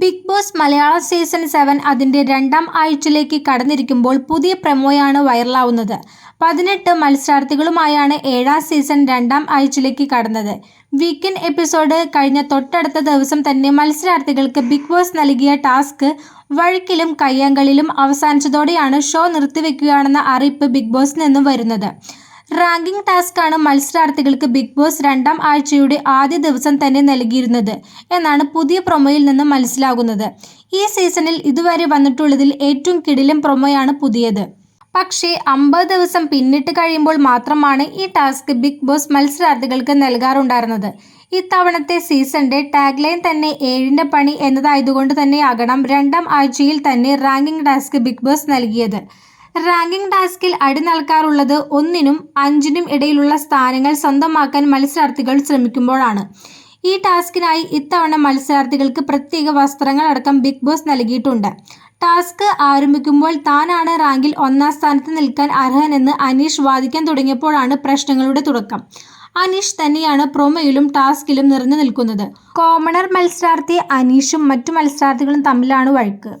Bigg Boss Malayalam season seven അതിന്റെ രണ്ടാം ആഴ്ചയിലേക്ക് കടന്നിരിക്കുമ്പോൾ പുതിയ പ്രമോയാണ് വൈറലാവുന്നത്. പതിനെട്ട് മത്സരാർത്ഥികളുമായാണ് ഏഴാം സീസൺ രണ്ടാം ആഴ്ചയിലേക്ക് കടന്നത്. വീക്കെൻഡ് എപ്പിസോഡ് കഴിഞ്ഞ തൊട്ടടുത്ത ദിവസം തന്നെ മത്സരാർത്ഥികൾക്ക് ബിഗ് ബോസ് നൽകിയ ടാസ്ക് വഴിക്കിലും കയ്യാങ്കളിലും അവസാനിച്ചതോടെയാണ് ഷോ നിർത്തിവെക്കുകയാണെന്ന അറിയിപ്പ് ബിഗ് ബോസിൽ നിന്നും വരുന്നത്. റാങ്കിംഗ് ആണ് മത്സരാർത്ഥികൾക്ക് ബിഗ് ബോസ് രണ്ടാം ആഴ്ചയുടെ ആദ്യ ദിവസം തന്നെ നൽകിയിരുന്നത് എന്നാണ് പുതിയ പ്രൊമോയിൽ നിന്ന് മനസ്സിലാകുന്നത്. ഈ സീസണിൽ ഇതുവരെ വന്നിട്ടുള്ളതിൽ ഏറ്റവും കിടിലം പ്രൊമോയാണ് പുതിയത്. പക്ഷേ അമ്പത് ദിവസം പിന്നിട്ട് കഴിയുമ്പോൾ മാത്രമാണ് ഈ ടാസ്ക് ബിഗ് ബോസ് മത്സരാർത്ഥികൾക്ക് നൽകാറുണ്ടായിരുന്നത്. ഇത്തവണത്തെ സീസണിന്റെ ടാഗ്ലൈൻ തന്നെ ഏഴിന്റെ പണി എന്നതായതുകൊണ്ട് തന്നെയാകണം രണ്ടാം ആഴ്ചയിൽ തന്നെ റാങ്കിംഗ് ടാസ്ക് ബിഗ് ബോസ് നൽകിയത്. റാങ്കിംഗ് ടാസ്കിൽ അടി നൽകാറുള്ളത് ഒന്നിനും അഞ്ചിനും ഇടയിലുള്ള സ്ഥാനങ്ങൾ സ്വന്തമാക്കാൻ മത്സരാർത്ഥികൾ ശ്രമിക്കുമ്പോഴാണ്. ഈ ടാസ്കിനായി ഇത്തവണ മത്സരാർത്ഥികൾക്ക് പ്രത്യേക വസ്ത്രങ്ങൾ അടക്കം ബിഗ് ബോസ് നൽകിയിട്ടുണ്ട്. ടാസ്ക് ആരംഭിക്കുമ്പോൾ താനാണ് റാങ്കിൽ ഒന്നാം സ്ഥാനത്ത് നിൽക്കാൻ അർഹനെന്ന് അനീഷ് വാദിക്കാൻ തുടങ്ങിയപ്പോഴാണ് പ്രശ്നങ്ങളുടെ തുടക്കം. അനീഷ് തന്നെയാണ് പ്രൊമയിലും ടാസ്കിലും നിറഞ്ഞു നിൽക്കുന്നത്. കോമണർ മത്സരാർത്ഥി അനീഷും മറ്റു മത്സരാർത്ഥികളും തമ്മിലാണ് വഴക്ക്.